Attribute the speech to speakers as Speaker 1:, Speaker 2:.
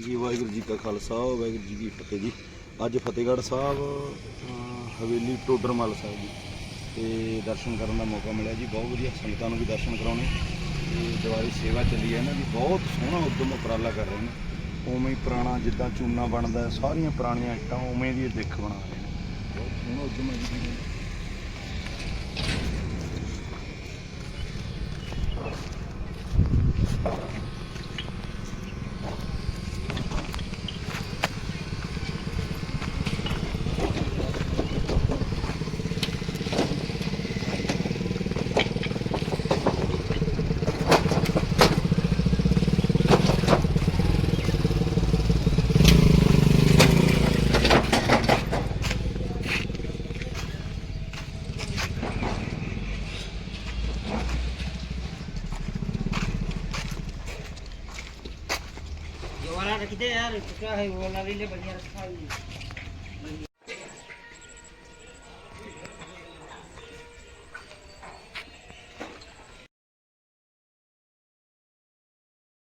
Speaker 1: ਜੀ, ਵਾਹਿਗੁਰੂ ਜੀ ਕਾ ਖਾਲਸਾ, ਵਾਹਿਗੁਰੂ ਜੀ ਕੀ ਫਤਿਹ ਜੀ। ਅੱਜ ਫਤਿਹਗੜ੍ਹ ਸਾਹਿਬ ਹਵੇਲੀ ਟੋਡਰਮਲ ਸਾਹਿਬ ਜੀ। ਤੇ ਦਰਸ਼ਨ ਕਰਨ ਦਾ ਮੌਕਾ ਮਿਲਿਆ ਜੀ, ਬਹੁਤ ਵਧੀਆ ਸੰਗਤਾਂ ਨੂੰ ਵੀ ਦਰਸ਼ਨ ਕਰਾਉਣੇ। ਤੇ ਦੀਵਾਰੀ ਸੇਵਾ ਚੱਲੀ ਹੈ ਇਹਨਾਂ ਦੀ, ਬਹੁਤ ਸੋਹਣਾ ਉਦਮ ਉਪਰਾਲਾ ਕਰ ਰਹੇ ਨੇ। ਉਵੇਂ ਹੀ ਪੁਰਾਣਾ ਜਿੱਦਾਂ ਚੂਨਾ ਬਣਦਾ, ਸਾਰੀਆਂ ਪੁਰਾਣੀਆਂ ਇੱਟਾਂ ਉਵੇਂ ਦੀ ਇਹ ਦਿੱਖ ਬਣਾ ਰਹੇ ਨੇ। ਬਹੁਤ ਸੋਹਣਾ ਉਦਮ ਹੈ ਜੀ।
Speaker 2: वाला रख दे यार क्या है वो ले बढ़िया रखा है।